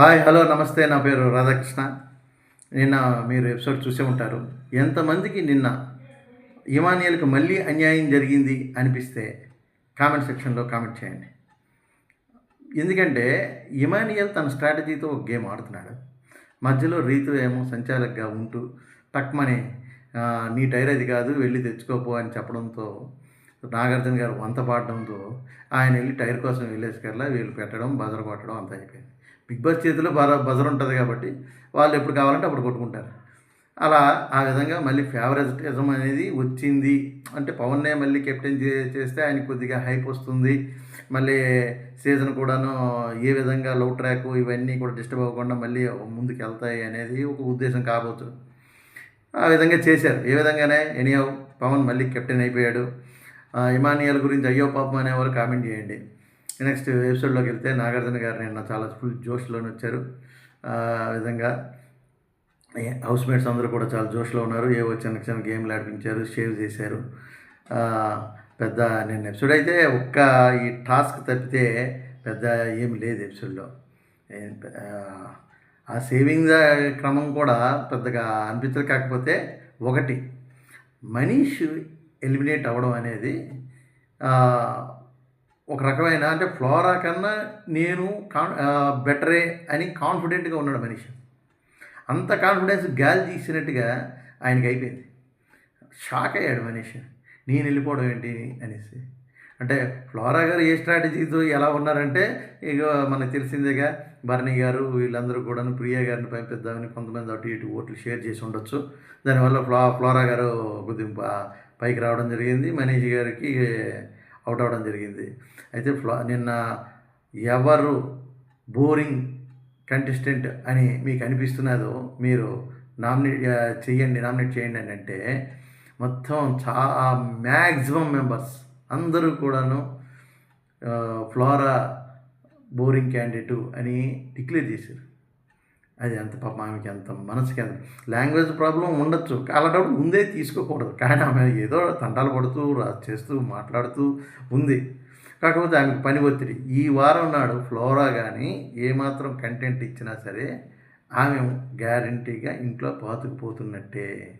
Hi hello నమస్తే నా పేరు రాధాకృష్ణ. నిన్న మీరు ఎపిసోడ్ చూసే ఉంటారు. ఎంతమందికి నిన్న ఇమానియల్కి మళ్ళీ అన్యాయం జరిగింది అనిపిస్తే కామెంట్ సెక్షన్లో కామెంట్ చేయండి. ఎందుకంటే ఇమానియల్ తన స్ట్రాటజీతో ఒక గేమ్ ఆడుతున్నాడు. మధ్యలో రీతు ఏమో సంచాలకగా ఉంటూ టక్మని నీ టైర్ అది కాదు వెళ్ళి తెచ్చుకోపో అని చెప్పడంతో నాగార్జున గారు వంత పాడడంతో ఆయన వెళ్ళి టైర్ కోసం వెళ్ళేసరికల్లా వీళ్ళు పెట్టడం బజర్ కొట్టడం అయిపోయింది. బిగ్ బాస్ చేతిలో బర బజర్ ఉంటుంది కాబట్టి వాళ్ళు ఎప్పుడు కావాలంటే అప్పుడు కొట్టుకుంటారు. అలా ఆ విధంగా మళ్ళీ ఫేవరెటిజం అనేది వచ్చింది. అంటే పవన్నే మళ్ళీ కెప్టెన్ చేస్తే ఆయన కొద్దిగా హైప్ వస్తుంది. మళ్ళీ సీజన్ కూడాను ఏ విధంగా లవ్ ట్రాక్ ఇవన్నీ కూడా డిస్టర్బ్ అవ్వకుండా మళ్ళీ ముందుకు వెళ్తాయి అనేది ఒక ఉద్దేశం కాబోతు ఆ విధంగా చేశారు. ఏ విధంగానే ఎనియో పవన్ మళ్ళీ కెప్టెన్ అయిపోయాడు. ఇమానియల్ గురించి అయ్యో పాపం అనేవారు కామెంట్ చేయండి. నెక్స్ట్ ఎపిసోడ్లోకి వెళ్తే నాగార్జున గారు నిన్న చాలా ఫుల్ జోష్లోనే వచ్చారు. ఆ విధంగా హౌస్ మేట్స్ అందరూ కూడా చాలా జోష్లో ఉన్నారు. ఏవో చిన్న చిన్న గేమ్లు ఆడిపించారు షేవ్ చేశారు. పెద్ద నేను ఎపిసోడ్ అయితే ఒక్క ఈ టాస్క్ తప్పితే పెద్ద ఏం లేదు ఎపిసోడ్లో ఆ, సేవింగ్ క్రమం కూడా పెద్దగా అనిపించదు. కాకపోతే ఒకటి మనీష్ ఎలిమినేట్ అవ్వడం అనేది ఒక రకమైన అంటే ఫ్లోరా కన్నా నేను కాన్ బెటరే అని కాన్ఫిడెంట్గా ఉన్నాడు మనిషి. అంత కాన్ఫిడెన్స్ గాలి తీసినట్టుగా ఆయనకి అయిపోయింది. షాక్ అయ్యాడు మనిషి. నేను వెళ్ళిపోవడం ఏంటి అనేసి. అంటే ఫ్లోరా గారు ఏ స్ట్రాటజీతో ఎలా ఉన్నారంటే ఇక మనకు తెలిసిందేగా భరణి గారు వీళ్ళందరూ కూడా ప్రియా గారిని పంపిద్దామని కొంతమంది అటు ఇటు ఓట్లు షేర్ చేసి ఉండొచ్చు. దానివల్ల ఫ్లో ఫ్లోరా గారు కొద్దిగా పైకి రావడం జరిగింది. మనీష్ గారికి అవుట్ అవ్వడం జరిగింది. అయితే ఫ్లా నిన్న ఎవరు బోరింగ్ కంటెస్టెంట్ అని మీకు అనిపిస్తున్నదో మీరు నామినేట్ చేయండి నామినేట్ చేయండి అని అంటే మొత్తం చాలా మ్యాక్సిమం మెంబర్స్ అందరూ కూడాను ఫ్లోరా బోరింగ్ క్యాండిడేటు అని డిక్లేర్ చేశారు. అది ఎంత పాపం ఆమెకి ఎంత మనసుకి ఎంత లాంగ్వేజ్ ప్రాబ్లం ఉండొచ్చు. అలాంటప్పుడు ముందే తీసుకోకూడదు. కానీ ఆమె ఏదో తంటాలు పడుతూ రా- చేస్తూ మాట్లాడుతూ ఉంది. కాకపోతే ఆమెకు పని ఒత్తిడి. ఈ వారం నాడు ఫ్లోరా కానీ ఏమాత్రం కంటెంట్ ఇచ్చినా సరే ఆమె గ్యారంటీగా ఇంట్లో పాతుకుపోతున్నట్టే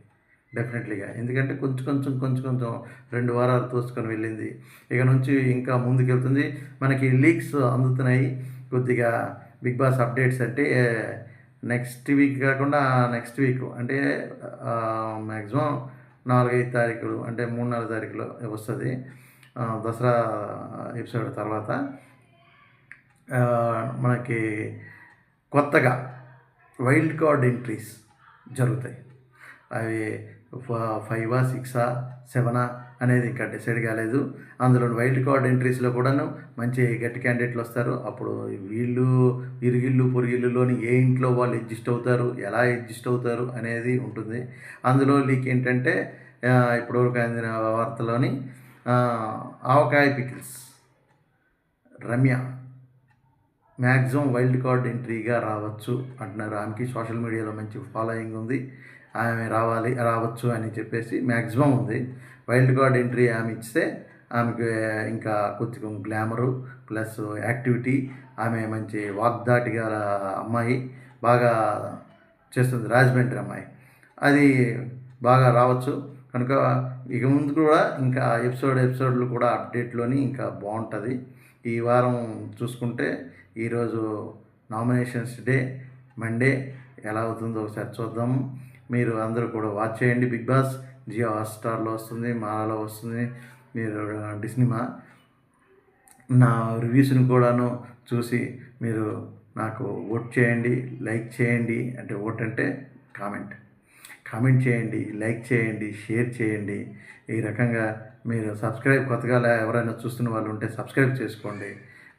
డెఫినెట్లీగా. ఎందుకంటే కొంచెం కొంచెం కొంచెం కొంచెం రెండు వారాలు తోసుకొని వెళ్ళింది. ఇక నుంచి ఇంకా ముందుకెళ్తుంది. మనకి లీక్స్ అందుతున్నాయి. కొద్దిగా బిగ్ బాస్ అప్డేట్స్ అంటే నెక్స్ట్ వీక్ కాకుండా నెక్స్ట్ వీక్ అంటే మ్యాక్సిమం నాలుగైదు తారీఖులు అంటే మూడు నాలుగు తారీఖులు వస్తుంది. దసరా ఎపిసోడ్ తర్వాత. మనకి కొత్తగా వైల్డ్ కార్డ్ ఎంట్రీస్ జరుగుతాయి. అవి ఫ- ఫైవా సిక్సా సెవెనా అనేది ఇంకా డిసైడ్ కాలేదు. అందులో వైల్డ్ కార్డ్ ఎంట్రీస్లో కూడాను మంచి గట్టి క్యాండిడేట్లు వస్తారు. అప్పుడు వీళ్ళు ఇరుగిళ్ళు పొరిగిళ్ళులోని ఏ ఇంట్లో వాళ్ళు అడ్జస్ట్ అవుతారు ఎలా అడ్జస్ట్ అవుతారు అనేది ఉంటుంది. అందులో లీక్ ఏంటంటే ఇప్పుడు ఇప్పటివరకు అందిన వార్తలోని Avakaya pickles. Ramya maximum wild card ఎంట్రీగా రావచ్చు అంటున్నారు. ఆమెకి సోషల్ మీడియాలో మంచి ఫాలోయింగ్ ఉంది. ఆమె రావాలి రావచ్చు అని చెప్పేసి మ్యాక్సిమం ఉంది. వైల్డ్ కార్డ్ ఎంట్రీ ఆమె ఇస్తే ఆమెకి ఇంకా కొంచెం గ్లామరు ప్లస్ యాక్టివిటీ ఆమె మంచి వాగ్దాటిగా అమ్మాయి బాగా చేస్తుంది రాజమండ్రి అమ్మాయి. అది బాగా రావచ్చు. కనుక ఇక ముందు కూడా ఇంకా ఎపిసోడ్ ఎపిసోడ్లు కూడా అప్డేట్లోని ఇంకా బాగుంటుంది. ఈ వారం చూసుకుంటే ఈరోజు నామినేషన్స్ డే మండే ఎలా అవుతుందో ఒకసారి చూద్దాము మీరు అందరూ కూడా వాచ్ చేయండి. బిగ్ బాస్ జియో హాట్స్టార్లో వస్తుంది మాలాలో వస్తుంది. మీరు డిస్నిమా నా రివ్యూస్ని కూడాను చూసి మీరు నాకు ఓట్ చేయండి లైక్ చేయండి. అంటే ఓట్ అంటే కామెంట్ కామెంట్ చేయండి లైక్ చేయండి షేర్ చేయండి. ఈ రకంగా మీరు సబ్స్క్రైబ్ కొత్తగా ఎవరైనా చూస్తున్న వాళ్ళు ఉంటే సబ్స్క్రైబ్ చేసుకోండి.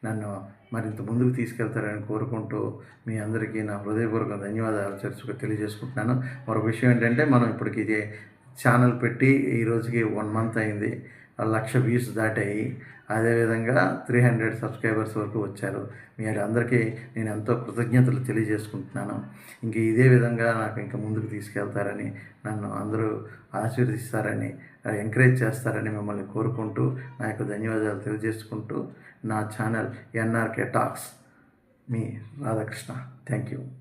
నన్ను మరింత ముందుకు తీసుకెళ్తారని కోరుకుంటూ మీ అందరికీ నా హృదయపూర్వక ధన్యవాదాలు చర్చకు తెలియజేసుకుంటున్నాను. మరొక విషయం ఏంటంటే మనం ఇప్పటికి ఇది ఛానల్ పెట్టి ఈ రోజుకి వన్ మంత్ అయింది. ఆ లక్ష వ్యూస్ దాటాయి. అదేవిధంగా త్రీ హండ్రెడ్ సబ్స్క్రైబర్స్ వరకు వచ్చారు. మీ అందరికీ నేను ఎంతో కృతజ్ఞతలు తెలియజేసుకుంటున్నాను. ఇంక ఇదే విధంగా నాకు ఇంకా ముందుకు తీసుకెళ్తారని నన్ను అందరూ ఆశీర్వదిస్తారని ఎంకరేజ్ చేస్తారని మిమ్మల్ని కోరుకుంటూ నా యొక్క ధన్యవాదాలు తెలియజేసుకుంటూ నా ఛానల్ ఎన్ఆర్కే టాక్స్ మీ రాధాకృష్ణ. Thank you